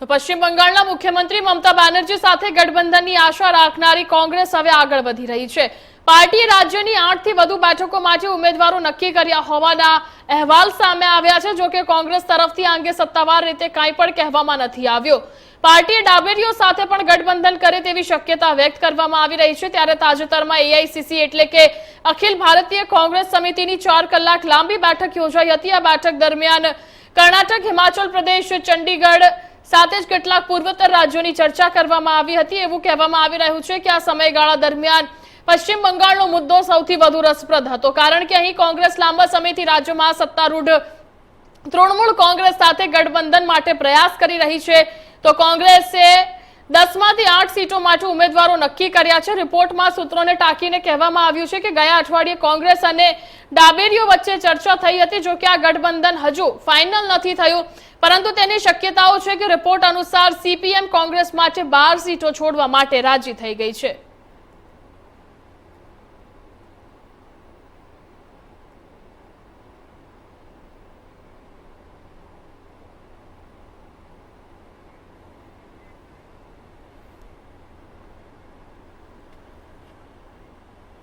તો પશ્ચિમ બંગાળના મુખ્યમંત્રી મમતા બેનર્જી સાથે ગઠબંધનની આશા રાખનારી કોંગ્રેસ હવે આગળ વધી રહી છે. પાર્ટીએ રાજ્યની આઠથી વધુ બેઠકો માટે ઉમેદવારો નક્કી કર્યા હોવાના અહેવાલ સામે આવ્યા છે જો કે કોંગ્રેસ તરફથી આ અંગે સત્તાવાર રીતે કાંઈ પણ કહેવામાં નથી આવ્યો. પાર્ટીએ ડાબેરીઓ સાથે પણ ગઠબંધન કરે તેવી શક્યતા વ્યક્ત કરવામાં આવી રહી છે, ત્યારે તાજેતરમાં એઆઈસીસી એટલે કે અખિલ ભારતીય કોંગ્રેસ સમિતિની ચાર કલાક લાંબી બેઠક યોજાઈ હતી. આ બેઠક દરમિયાન કર્ણાટક, હિમાચલ પ્રદેશ, ચંડીગઢ સાથે જ કેટલાક પૂર્વોત્તર રાજ્યોની ચર્ચા કરવામાં આવી હતી. એવું કહેવામાં આવી રહ્યું છે કે આ સમયગાળા દરમિયાન પશ્ચિમ બંગાળનો મુદ્દો સૌથી વધુ રસપ્રદ હતો. કારણ કે અહીં કોંગ્રેસ લાંબા સમયથી રાજ્યમાં સત્તારૂઢ તૃણમૂળ કોંગ્રેસ સાથે ગઠબંધન માટે પ્રયાસ કરી રહી છે. તો કોંગ્રેસે દસમાંથી આઠ સીટો માટે ઉમેદવારો નક્કી કર્યા છે. રિપોર્ટમાં સૂત્રોને ટાંકીને કહેવામાં આવ્યું છે કે ગયા અઠવાડિયે કોંગ્રેસ અને ડાબેરીઓ વચ્ચે ચર્ચા થઈ હતી. જો કે આ ગઠબંધન હજુ ફાઇનલ નથી થયું. પરંતુ તેની શક્યતાઓ છે કે રિપોર્ટ અનુસાર સીપીએમ કોંગ્રેસ માટે બાર સીટો છોડવા માટે રાજી થઈ ગઈ છે.